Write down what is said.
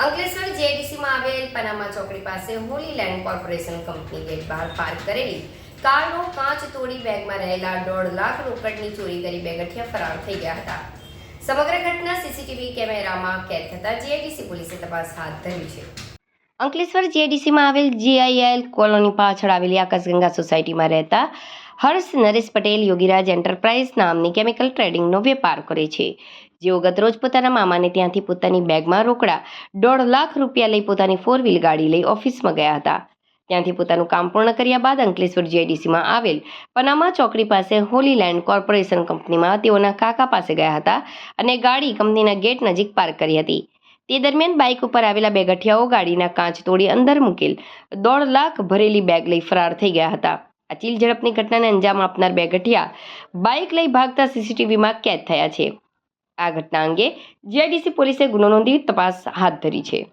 અંકલેશ્વર જેડીસીમાં આવેલ પનામા ચોકડી પાસે holy land corporation company gate બહાર પાર્ક કરેલી કારનો કાચ તોડી બેગમાં રહેલા દોઢ લાખ રોકડની ચોરી કરી બે ગઠિયા ફરાર થઈ ગયા હતા. સમગ્ર ઘટના સીસીટીવી કેમેરામાં કેદ થતા જીઆઈડીસી પોલીસે તપાસ હાથ ધરી છે. અંકલેશ્વર જીઆઈડીસીમાં આવેલ જીઆઈએલ કોલોની પાછળ આવેલી આકાશગંગા સોસાયટીમાં રહેતા હર્ષ નરેશ પટેલ યોગીરાજ એન્ટરપ્રાઇઝ નામની કેમિકલ ટ્રેડિંગનો વેપાર કરે છે. જેઓ ગતરોજ પોતાના મામાને ત્યાંથી પોતાની બેગમાં રોકડા દોઢ લાખ રૂપિયા લઈ પોતાની ફોર વ્હીલ ગાડી લઈ ઓફિસમાં ગયા હતા. ત્યાંથી પોતાનું કામ પૂર્ણ કર્યા બાદ અંકલેશ્વર જીઆઈડીસીમાં આવેલ પનામા ચોકડી પાસે હોલીલેન્ડ કોર્પોરેશન કંપનીમાં તેઓના કાકા પાસે ગયા હતા અને ગાડી કંપનીના ગેટ નજીક પાર્ક કરી હતી. તે દરમિયાન બાઇક ઉપર આવેલા બે ગઠિયાઓ ગાડીના કાચ તોડી અંદર મૂકેલ દોઢ લાખ ભરેલી બેગ લઈ ફરાર થઈ ગયા હતા. આ ચીલ ઝડપની ઘટનાને અંજામ આપનાર બે ગઠિયા બાઇક લઈ ભાગતા સીસીટીવીમાં કેદ થયા છે. આ ઘટના અંગે જીઆઈડીસી પોલીસે ગુનો નોંધી તપાસ હાથ ધરી છે.